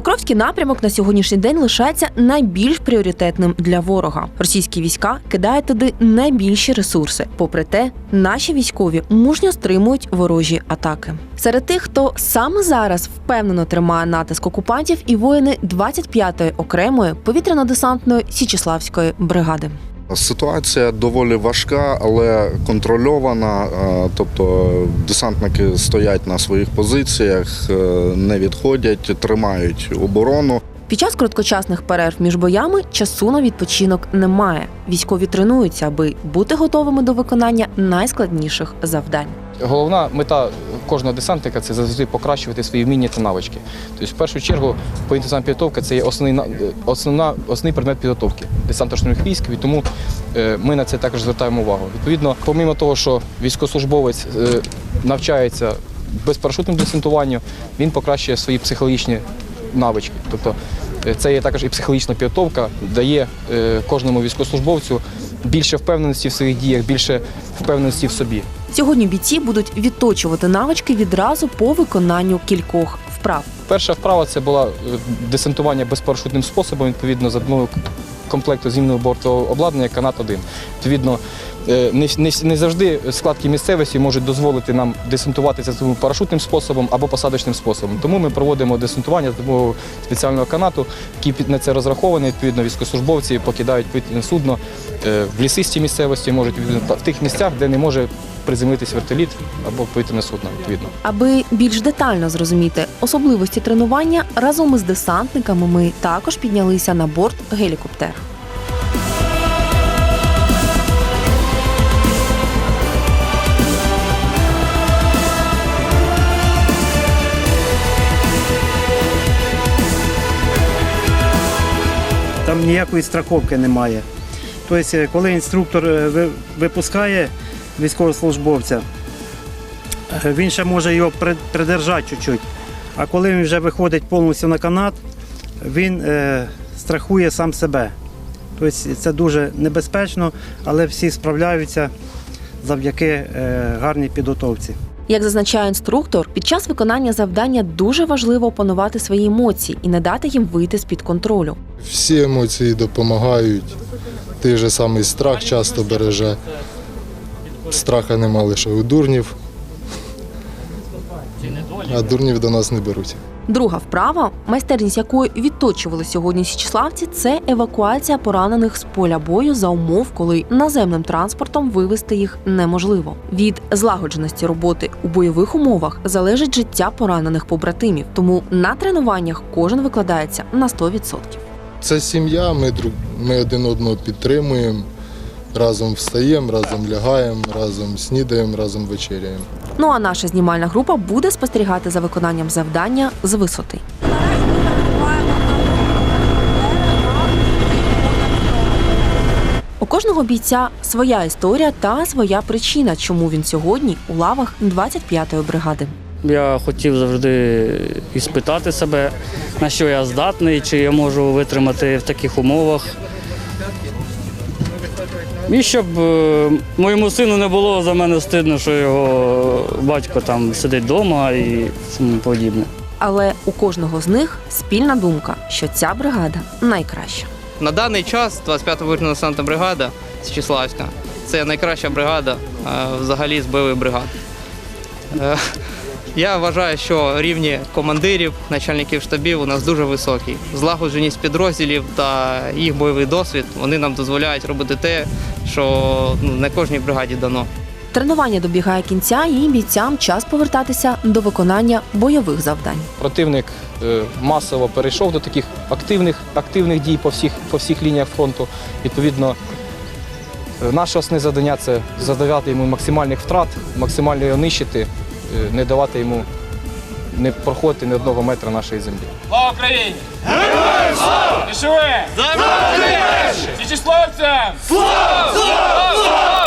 Покровський напрямок на сьогоднішній день лишається найбільш пріоритетним для ворога. Російські війська кидають туди найбільші ресурси. Попри те, наші військові мужньо стримують ворожі атаки. Серед тих, хто саме зараз впевнено тримає натиск окупантів, і воїни 25-ї окремої повітряно-десантної Січеславської бригади. Ситуація доволі важка, але контрольована. Е, Тобто десантники стоять на своїх позиціях, е, не відходять, тримають оборону. Під час короткочасних перерв між боями часу на відпочинок немає. Військові тренуються, аби бути готовими до виконання найскладніших завдань. Головна мета кожного десантника це завжди покращувати свої вміння та навички. Тобто, в першу чергу, повітряна підготовка це є основний, основна, основний предмет підготовки десантно-штурмових військ, і тому е, ми на це також звертаємо увагу. Відповідно, помимо того, що військовослужбовець е, навчається безпарашутному десантуванню, він покращує свої психологічні навички. Тобто е, це є також і психологічна підготовка, дає кожному військовослужбовцю більше впевненості в своїх діях, більше впевненості в собі. Сьогодні бійці будуть відточувати навички відразу по виконанню кількох вправ. Перша вправа це була е, десантування безпарашутним способом, відповідно, за допомогою комплекту зімного бортового обладнання канат 1. Відповідно, е, не, не, не завжди складки місцевості можуть дозволити нам десантуватися цим парашутним способом або посадочним способом. Тому ми проводимо десантування за допомогою спеціального канату, який на це розрахований. Відповідно, військовослужбовці покидають судно е, в лісистій місцевості, можуть в тих місцях, де не може приземлитись вертоліт або повітряне судно. Відповідно. Аби більш детально зрозуміти особливості тренування, разом із десантниками ми також піднялися на борт гелікоптера. там ніякої страховки немає. Тобто, коли інструктор е, випускає військовослужбовця, е, він ще може його придержати чуть-чуть. А коли він вже виходить повністю на канат, він е, страхує сам себе. Тобто це дуже небезпечно, але всі справляються завдяки е, гарній підготовці. Як зазначає інструктор, під час виконання завдання дуже важливо опанувати свої емоції і не дати їм вийти з під контролю. Всі емоції допомагають. Той же самий страх часто береже. Страха нема лише у дурнів. А дурнів до нас не беруть. Друга вправа, майстерність якої відточували сьогодні січеславці, це евакуація поранених з поля бою за умов, коли наземним транспортом вивезти їх неможливо. Від злагодженості роботи у бойових умовах залежить життя поранених побратимів, тому на тренуваннях кожен викладається на 100%. Це сім'я, ми, друг, ми один одного підтримуємо, разом встаємо, разом лягаємо, разом снідаємо, разом вечеряємо. Ну а наша знімальна група буде спостерігати за виконанням завдання з висоти. У кожного бійця своя історія та своя причина, чому він сьогодні у лавах 25-ї бригади. Я хотів завжди іспитати себе, на що я здатний, чи я можу витримати в таких умовах. І щоб е, моєму сину не було за мене стидно, що його батько там сидить вдома і тому подібне. Але у кожного з них спільна думка, що ця бригада найкраща. На даний час 25-та виробна десантна бригада Січеславська це найкраща бригада е, взагалі з бойових бригад. Я вважаю, що рівні командирів, начальників штабів у нас дуже високі. Злагодженість підрозділів та їх бойовий досвід вони нам дозволяють робити те, що ну, не кожній бригаді дано. Тренування добігає кінця, і бійцям час повертатися до виконання бойових завдань. Противник е, масово перейшов до таких активних, активних дій по всіх, по всіх лініях фронту. Відповідно, е, наше основне завдання це задавати йому максимальних втрат, максимально його нищити, Е, не давати йому не проходити ні одного метра нашої землі. Слава Україні! Героям слава! Ішове! Слава! Січіславцям! Слава! Слава! Слава!